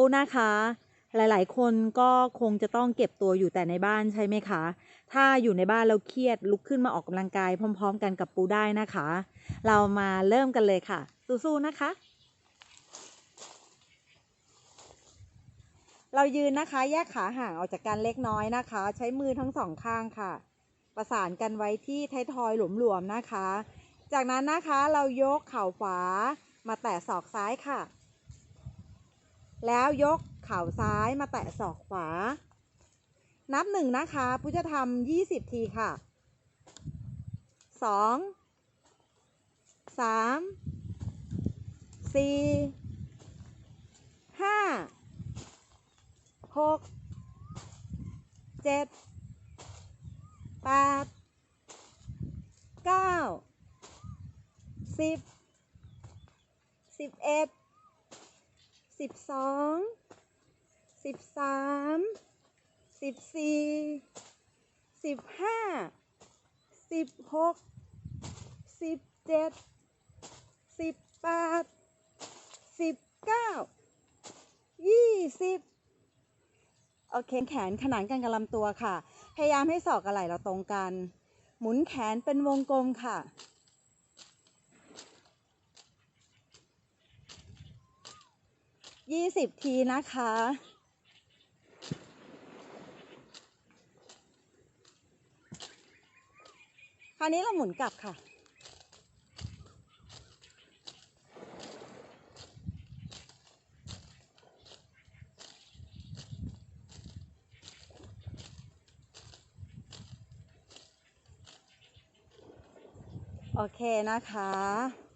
ปูนะคะ หลายๆ คนก็คงจะต้องเก็บตัวอยู่แต่ในบ้านใช่ไหมคะ ถ้าอยู่ในบ้านแล้วเครียดลุกขึ้นมาออกกำลังกายพร้อม ๆ กันกับปูได้นะคะ เรามาเริ่มกันเลยค่ะ สู้ๆนะคะ เรายืนนะคะ แยกขาห่างออกจากกันเล็กน้อยนะคะ ใช้มือทั้งสองข้างค่ะ ประสานกันไว้ที่ไทยทอยหลวมๆนะคะ จากนั้นนะคะเรายกเข่าขวามาแตะศอกซ้ายค่ะ แล้วยกเข่าซ้ายมาแตะศอกขวา นับหนึ่งนะคะพุทธธรรมยี่สิบทีค่ะสองสามสี่ห้าหกเจ็ดแปดเก้าสิบสิบเอ็ด สิบสองสิบสามสิบสี่สิบห้าสิบหกสิบเจ็ดสิบแปดสิบเก้ายี่สิบโอเคแขนขนานกันกับลำตัวค่ะ พยายามให้ศอกกับไหล่เราตรงกัน หมุนแขนเป็นวงกลมค่ะ ยี่สิบทีนะคะ คราวนี้เราหมุนกลับค่ะ โอเคนะคะ